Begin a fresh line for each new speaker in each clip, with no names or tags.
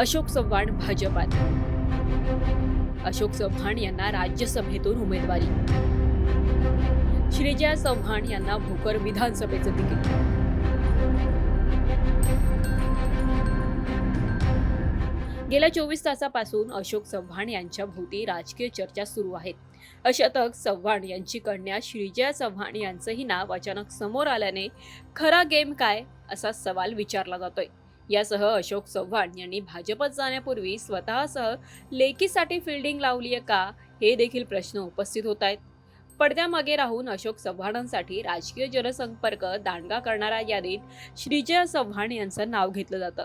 अशोक चव्हाण भाजपात. अशोक चव्हाण यांना राज्यसभेतून उमेदवारी. श्रीजया चव्हाण यांना भोकर विधानसभेचं तिकीट. गेल्या चोवीस तासापासून अशोक चव्हाण यांच्या भोवती राजकीय चर्चा सुरू आहेत अशातच चव्हाण यांची कन्या श्रीजया चव्हाण यांचंही नाव अचानक समोर आल्याने खरा गेम काय असा सवाल विचारला जातोय. यासह अशोक चव्हाण यांनी भाजपत जाण्यापूर्वी स्वतःसह लेकीसाठी फिल्डिंग लावली आहे का हे देखील प्रश्न उपस्थित होत आहेत. पडद्यामागे राहून अशोक चव्हाणांसाठी राजकीय जनसंपर्क दांडगा करणाऱ्या यादीत श्रीजया चव्हाण यांचं नाव घेतलं जातं.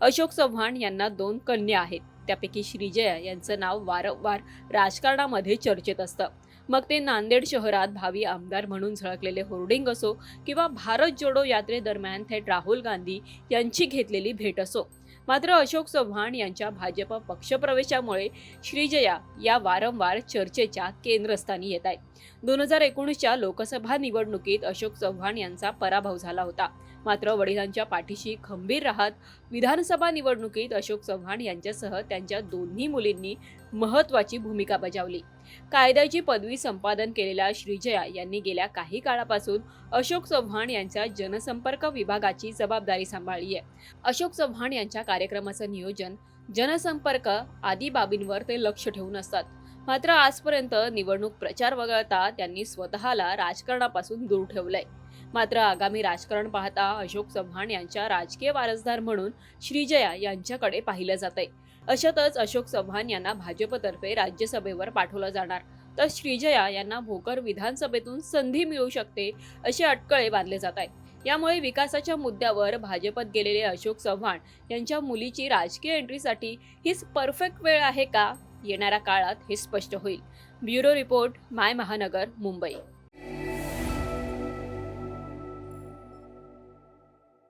अशोक चव्हाण यांना दोन कन्या आहेत. त्यापैकी श्रीजया यांचं नाव वारंवार राजकारणामध्ये चर्चेत असतं. मग ते नांदेड शहरात भावी आमदार म्हणून झळकलेले होर्डिंग असो किंवा भारत जोडो यात्रेदरम्यान थेट राहुल गांधी यांची घेतलेली भेट असो. मात्र अशोक चव्हाण यांच्या भाजप पक्षप्रवेशामुळे श्रीजया या वारंवार चर्चेच्या केंद्रस्थानी येत आहेत. दोन हजार एकोणीसच्या लोकसभा निवडणुकीत अशोक चव्हाण यांचा पराभव झाला होता. मात्र वडिलांच्या पाठीशी खंबीर राहत विधानसभा निवडणुकीत अशोक चव्हाण यांच्यासह त्यांच्या दोन्ही मुलींनी महत्त्वाची भूमिका बजावली. कायद्याची पदवी संपादन केलेल्या श्रीजया यांनी गेल्या काही काळापासून अशोक चव्हाण यांच्या जनसंपर्क विभागाची जबाबदारी सांभाळली आहे. अशोक चव्हाण यांच्या कार्यक्रमाचं नियोजन जनसंपर्क आदी बाबींवर ते लक्ष ठेवून असतात. मात्र आजपर्यंत निवडणूक प्रचार वगळता त्यांनी स्वतःला राजकारणापासून दूर ठेवलंय. मात्र आगामी राजकारण पाहता अशोक चव्हाण यांच्या राजकीय वारसदार म्हणून श्रीजया यांच्याकडे पाहिलं जात आहे अशातच अशोक चव्हाण यांना भाजपतर्फे राज्यसभेवर पाठवलं जाणार. तर श्रीजया यांना भोकर विधानसभेतून संधी मिळू शकते असे अटकळे बांधले जात आहेत यामुळे विकासाच्या मुद्द्यावर भाजपत गेलेले अशोक चव्हाण यांच्या मुलीची राजकीय एंट्रीसाठी हीच परफेक्ट वेळ आहे का? येणाऱ्या काळात हे स्पष्ट होईल. ब्युरो रिपोर्ट माय महानगर मुंबई.